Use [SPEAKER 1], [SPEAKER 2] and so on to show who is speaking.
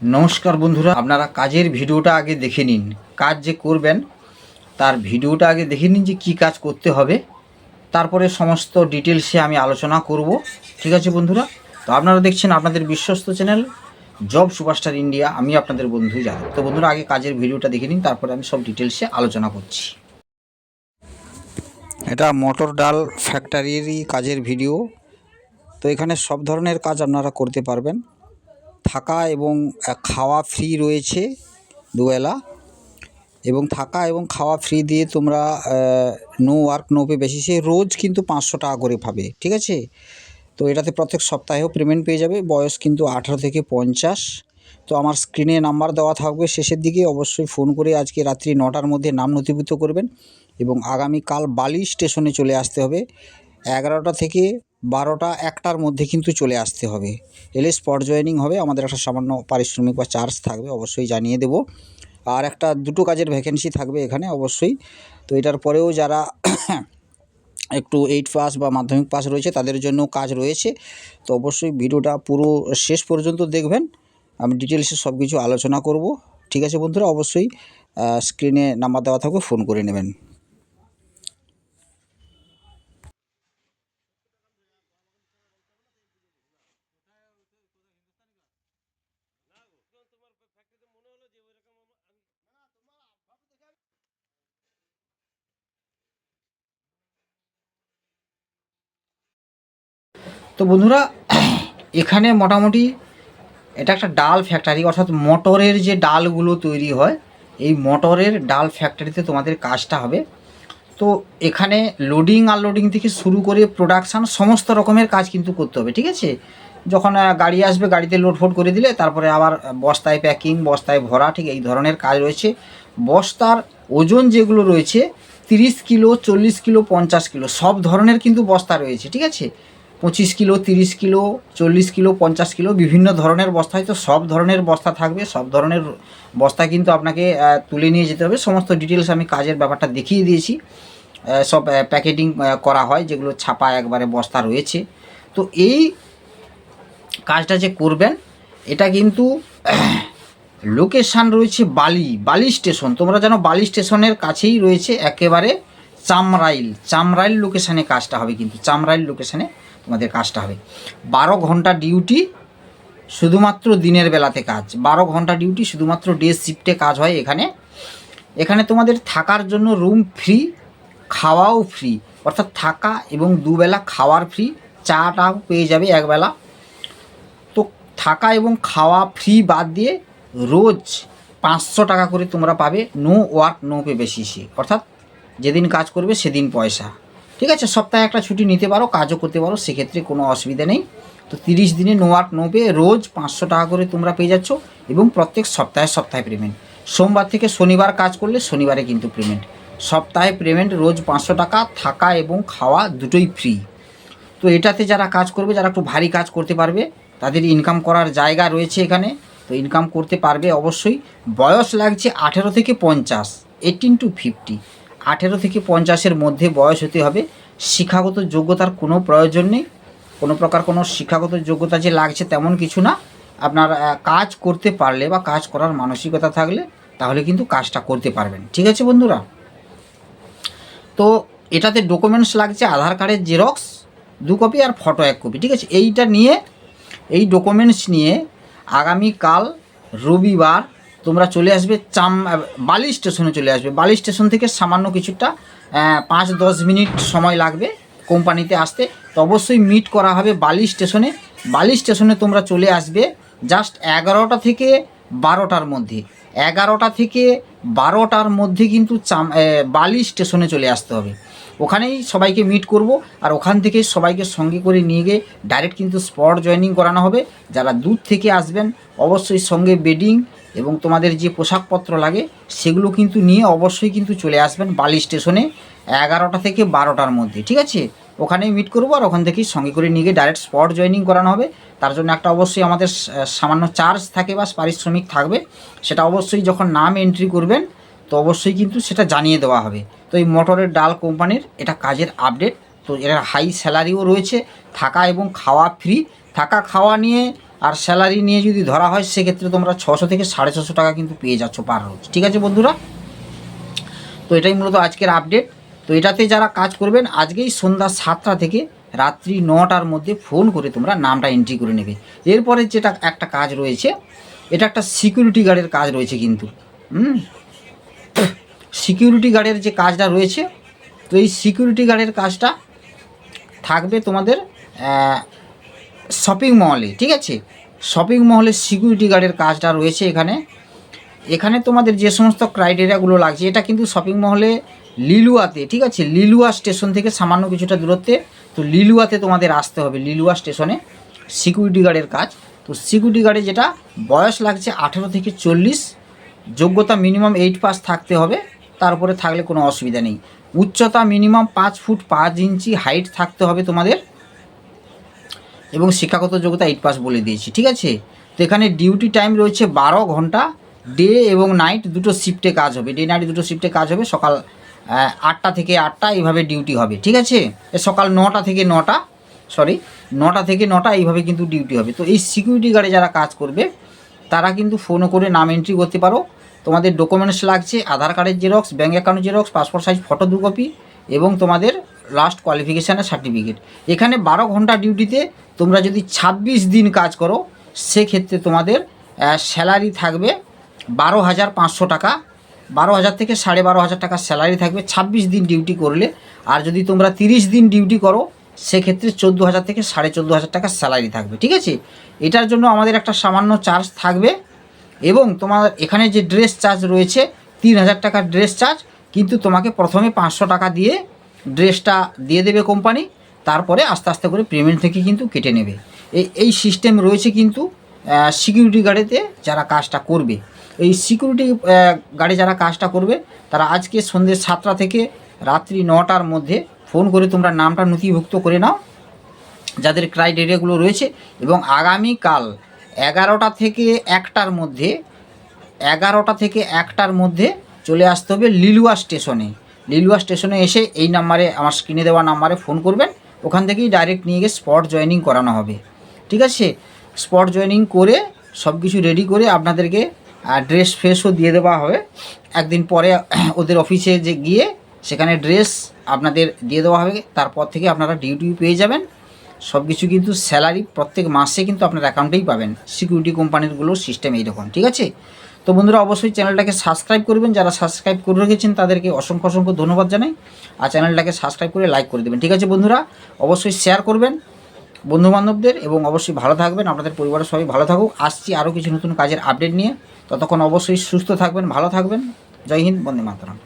[SPEAKER 1] নমস্কার বন্ধুরা, আপনারা কাজের ভিডিওটা আগে দেখে নিন। কাজ যে করবেন, তার ভিডিওটা আগে দেখে নিন যে কী কাজ করতে হবে। তারপরে সমস্ত ডিটেলসে আমি আলোচনা করব। ঠিক আছে বন্ধুরা? তো আপনারা দেখছেন আপনাদের বিশ্বস্ত চ্যানেল, জব সুপারস্টার ইন্ডিয়া। আমি আপনাদের বন্ধু যাদব তো বন্ধুরা, আগে কাজের ভিডিওটা দেখে নিন, তারপরে আমি সব ডিটেলসে আলোচনা করছি। এটা মোটর ডাল ফ্যাক্টরিরই কাজের ভিডিও তো এখানে সব ধরনের কাজ আপনারা করতে পারবেন। থাকা এবং খাওয়া ফ্রি রয়েছে দুবেলা। এবং থাকা এবং খাওয়া ফ্রি দিয়ে তোমরা নো ওয়ার্ক নো পে বেসিসে রোজ কিন্তু পাঁচশো টাকা করে পাবে, ঠিক আছে? তো এটাতে প্রত্যেক সপ্তাহেও পেমেন্ট পেয়ে যাবে, বয়স কিন্তু আঠারো থেকে পঞ্চাশ। তো আমার স্ক্রিনে নাম্বার দেওয়া থাকবে, শেষের দিকে অবশ্যই ফোন করে আজকে রাত্রি নটার মধ্যে নাম নথিভুক্ত করবেন এবং আগামীকাল বালি স্টেশনে চলে আসতে হবে। এগারোটা থেকে বারোটা একটার মধ্যে কিন্তু চলে আসতে হবে। এলে স্পট জয়েনিং হবে, আমাদের একটা সামান্য পারিশ্রমিক বা চার্জ থাকবে, অবশ্যই জানিয়ে দেবো। আর একটা দুটো কাজের ভ্যাকেন্সি থাকবে এখানে, অবশ্যই। তো এটার পরেও যারা একটু এইট পাস বা মাধ্যমিক পাস রয়েছে, তাদের জন্য কাজ রয়েছে। তো অবশ্যই ভিডিওটা পুরো শেষ পর্যন্ত দেখবেন। আমি ডিটেলসে সব কিছু আলোচনা করব। ঠিক আছে বন্ধুরা, অবশ্যই স্ক্রিনে নাম্বার দেওয়া থাকবে ফোন করে নেবেন। তো বন্ধুরা, এখানে মোটামুটি এটা একটা ডাল ফ্যাক্টরি অর্থাৎ মোটরের যে ডালগুলো তৈরি হয়, এই মোটরের ডাল ফ্যাক্টরিতে তোমাদের কাজটা হবে। তো এখানে লোডিং আনলোডিং থেকে শুরু করে প্রোডাকশান সমস্ত রকমের কাজ কিন্তু করতে হবে, ঠিক আছে? যখন গাড়ি আসবে, গাড়িতে লোড ফোড করে দিলে, তারপরে আবার বস্তায় প্যাকিং বস্তায় ভরা, ঠিক এই ধরনের কাজ রয়েছে। বস্তার ওজন যেগুলো রয়েছে, তিরিশ কিলো, চল্লিশ কিলো, পঞ্চাশ কিলো, সব ধরনের কিন্তু বস্তা রয়েছে, ঠিক আছে? পঁচিশ কিলো, তিরিশ কিলো, চল্লিশ কিলো, পঞ্চাশ কিলো, বিভিন্ন ধরনের বস্তা হয়তো সব ধরনের বস্তা থাকবে, সব ধরনের বস্তা কিন্তু আপনাকে তুলে নিয়ে যেতে হবে। সমস্ত ডিটেলস আমি কাজের ব্যাপারটা দেখিয়ে দিয়েছি। সব প্যাকেটিং করা হয়, যেগুলো ছাপা একবারে বস্তা রয়েছে। তো এই কাজটা যে করবেন, এটা কিন্তু লোকেশান রয়েছে বালি বালি স্টেশন তোমরা জানো বালি স্টেশনের কাছেই রয়েছে একেবারে চামরাইল। চামরাইল লোকেশানে কাজটা হবে কিন্তু, চামরাইল লোকেশানে তোমাদের কাজটা হবে। বারো ঘণ্টা ডিউটি শুধুমাত্র দিনের বেলাতে কাজ। বারো ঘণ্টা ডিউটি শুধুমাত্র ডে শিফটে কাজ হয় এখানে। এখানে তোমাদের থাকার জন্য রুম ফ্রি খাওয়াও ফ্রি অর্থাৎ থাকা এবং দুবেলা খাওয়ার ফ্রি চাটাও পেয়ে যাবে একবেলা। তো থাকা এবং খাওয়া ফ্রি বাদ দিয়ে রোজ পাঁচশো টাকা করে তোমরা পাবে। নো ওয়ার্ক নো পে বেসিসে অর্থাৎ যেদিন কাজ করবে সেদিন পয়সা। ঠিক আছে, সপ্তাহে একটা ছুটি নিতে পারো, কাজও করতে পারো, সেক্ষেত্রে কোনো অসুবিধা নেই। তো তিরিশ দিনে নো আট নো রোজ পাঁচশো টাকা করে তোমরা পেয়ে যাচ্ছ এবং প্রত্যেক সপ্তাহে সপ্তাহে পেমেন্ট সোমবার থেকে শনিবার কাজ করলে শনিবারে কিন্তু পেমেন্ট সপ্তাহে পেমেন্ট রোজ পাঁচশো টাকা, থাকা এবং খাওয়া দুটোই ফ্রি তো এটাতে যারা কাজ করবে, যারা একটু ভারী কাজ করতে পারবে, তাদের ইনকাম করার জায়গা রয়েছে এখানে। তো ইনকাম করতে পারবে অবশ্যই। বয়স লাগছে আঠেরো থেকে পঞ্চাশ এইটিন টু ফিফটি আঠেরো থেকে পঞ্চাশের মধ্যে বয়স হতে হবে। শিক্ষাগত যোগ্যতার কোনো প্রয়োজন নেই। কোনো প্রকার কোনো শিক্ষাগত যোগ্যতা যে লাগছে তেমন কিছু না। আপনার কাজ করতে পারলে বা কাজ করার মানসিকতা থাকলে তাহলে কিন্তু কাজটা করতে পারবেন। ঠিক আছে বন্ধুরা? তো এটাতে ডকুমেন্টস লাগছে, আধার কার্ডের জেরক্স দু কপি আর ফটো এক কপি ঠিক আছে? এইটা নিয়ে, এই ডকুমেন্টস নিয়ে আগামীকাল রবিবার তোমরা চলে আসবে চাম বালি স্টেশনে চলে আসবে। বালি স্টেশন থেকে সামান্য কিছুটা পাঁচ দশ মিনিট সময় লাগবে কোম্পানিতে আসতে। তো অবশ্যই মিট করা হবে বালি স্টেশনে। বালি স্টেশনে তোমরা চলে আসবে জাস্ট এগারোটা থেকে বারোটার মধ্যে। এগারোটা থেকে বারোটার মধ্যে কিন্তু চাম বালি স্টেশনে চলে আসতে হবে। ওখানেই সবাইকে মিট করব আর ওখান থেকে সবাইকে সঙ্গে করে নিয়ে গিয়ে ডাইরেক্ট কিন্তু স্পট জয়েনিং করানো হবে। যারা দূর থেকে আসবেন, অবশ্যই সঙ্গে বেডিং এবং তোমাদের যে পোশাকপত্র লাগে, সেগুলো কিন্তু নিয়ে অবশ্যই কিন্তু চলে আসবেন বালি স্টেশনে এগারোটা থেকে বারোটার মধ্যে, ঠিক আছে? ওখানেই মিট করব আর ওখান থেকেই সঙ্গে করে নিয়ে গিয়ে ডাইরেক্ট স্পট জয়েনিং করানো হবে। তার জন্য একটা অবশ্যই আমাদের সামান্য চার্জ থাকে বা পারিশ্রমিক থাকবে, সেটা অবশ্যই যখন নাম এন্ট্রি করবেন, তো অবশ্যই কিন্তু সেটা জানিয়ে দেওয়া হবে। তো এই মোটরের ডাল কোম্পানির এটা কাজের আপডেট তো এর হাই স্যালারিও রয়েছে, থাকা এবং খাওয়া ফ্রি থাকা খাওয়া নিয়ে আর স্যালারি নিয়ে যদি ধরা হয়, সেক্ষেত্রে তোমরা ছশো থেকে সাড়ে ছশো টাকা কিন্তু পেয়ে যাচ্ছ পার রোজ ঠিক আছে বন্ধুরা? তো এটাই মূলত আজকের আপডেট তো এটাতে যারা কাজ করবেন, আজকেই সন্ধ্যা সাতটা থেকে রাত্রি নটার মধ্যে ফোন করে তোমরা নামটা এন্ট্রি করে নেবে। এরপরে যেটা একটা কাজ রয়েছে, এটা একটা সিকিউরিটি গার্ডের কাজ রয়েছে কিন্তু। হুম? সিকিউরিটি গার্ডের যে কাজটা রয়েছে, তো এই সিকিউরিটি গার্ডের কাজটা থাকবে তোমাদের শপিং মলে ঠিক আছে? শপিং মহলে সিকিউরিটি গার্ডের কাজটা রয়েছে এখানে। এখানে তোমাদের যে সমস্ত ক্রাইটেরিয়াগুলো লাগছে, এটা কিন্তু শপিং মহলে লিলুয়াতে, ঠিক আছে? লিলুয়া স্টেশন থেকে সামান্য কিছুটা দূরত্বে, তো লিলুয়াতে তোমাদের আসতে হবে, লিলুয়া স্টেশনে সিকিউরিটি গার্ডের কাজ। তো সিকিউরিটি গার্ডে যেটা বয়স লাগছে আঠেরো থেকে চল্লিশ, যোগ্যতা মিনিমাম এইট পাস থাকতে হবে, তারপরে থাকলে কোনো অসুবিধা নেই। উচ্চতা মিনিমাম পাঁচ ফুট পাঁচ ইঞ্চি হাইট থাকতে হবে তোমাদের। এবং শিক্ষাগত যোগ্যতা এইট পাস বলে দিয়েছি, ঠিক আছে? তো এখানে ডিউটি টাইম রয়েছে বারো ঘণ্টা ডে এবং নাইট দুটো শিফটে কাজ হবে ডে নাইট দুটো শিফটে কাজ হবে, সকাল আটটা থেকে আটটা এইভাবে ডিউটি হবে, ঠিক আছে? সকাল নটা থেকে নটা সরি নটা থেকে নটা এইভাবে কিন্তু ডিউটি হবে। তো এই সিকিউরিটি গার্ডে যারা কাজ করবে, তারা কিন্তু ফোনও করে নাম এন্ট্রি করতে পারো। তোমাদের ডকুমেন্টস লাগছে, আধার কার্ডের xerox bank account xerox passport size photo দু কপি এবং তোমাদের লাস্ট কোয়ালিফিকেশানের সার্টিফিকেট এখানে বারো ঘণ্টা ডিউটিতে তোমরা যদি ছাব্বিশ দিন কাজ করো, সেক্ষেত্রে তোমাদের স্যালারি থাকবে বারো হাজার পাঁচশো টাকা। বারো হাজার থেকে সাড়ে বারো হাজার টাকা স্যালারি থাকবে ছাব্বিশ দিন ডিউটি করলে। আর যদি তোমরা তিরিশ দিন ডিউটি করো, সেক্ষেত্রে চোদ্দ হাজার থেকে সাড়ে চোদ্দ হাজার টাকা স্যালারি থাকবে, ঠিক আছে? এটার জন্য আমাদের একটা সামান্য চার্জ থাকবে এবং তোমার এখানে যে ড্রেস চার্জ রয়েছে, তিন হাজার টাকার ড্রেস চার্জ কিন্তু তোমাকে প্রথমে পাঁচশো টাকা দিয়ে ড্রেসটা দিয়ে দেবে কোম্পানি, তারপরে আস্তে আস্তে করে পেমেন্ট থেকে কিন্তু কেটে নেবে। এই এই সিস্টেম রয়েছে কিন্তু সিকিউরিটি গার্ডেতে যারা কাজটা করবে। এই সিকিউরিটি গার্ডে যারা কাজটা করবে, তারা আজকে সন্ধ্যে সাতটা থেকে রাত্রি নটার মধ্যে ফোন করে তোমরা নামটা নথিভুক্ত করে নাও, যাদের ক্রাইটেরিয়াগুলো রয়েছে, এবং আগামীকাল এগারোটা থেকে একটার মধ্যে, এগারোটা থেকে একটার মধ্যে চলে আসতে হবে লিলুয়া স্টেশনে। লিলুয়া স্টেশনে এসে এই নাম্বারে, আমার স্ক্রিনে দেওয়া নাম্বারে ফোন করবেন। ওখান থেকেই ডাইরেক্ট নিয়ে গিয়ে স্পট জয়েনিং করানো হবে। ঠিক আছে? স্পট জয়েনিং করে সব কিছু রেডি করে আপনাদেরকে ড্রেস ফ্রেশও দিয়ে দেওয়া হবে। একদিন পরে ওদের অফিসে যে গিয়ে সেখানে ড্রেস আপনাদের দিয়ে দেওয়া হবে। তারপর থেকে আপনারা ডিউটি পেয়ে যাবেন। সব কিছু কিন্তু স্যালারি প্রত্যেক মাসে কিন্তু আপনার অ্যাকাউন্টেই পাবেন। সিকিউরিটি কোম্পানিরগুলোর সিস্টেম এইরকম। ঠিক আছে? তো বন্ধুরা অবশ্যই চ্যানেলটাকে সাবস্ক্রাইব করবেন, যারা সাবস্ক্রাইব করে রেখেছেন তাদেরকে অসংখ্য অসংখ্য ধন্যবাদ জানাই, আর চ্যানেলটাকে সাবস্ক্রাইব করে লাইক করে দেবেন। ঠিক আছে বন্ধুরা, অবশ্যই শেয়ার করবেন বন্ধুবান্ধবদের এবং অবশ্যই ভালো থাকবেন, আপনাদের পরিবারের সবাই ভালো থাকুক। আসছি আরও কিছু নতুন কাজের আপডেট নিয়ে। ততক্ষণ অবশ্যই সুস্থ থাকবেন, ভালো থাকবেন। জয় হিন্দ, বন্দে মাতরম।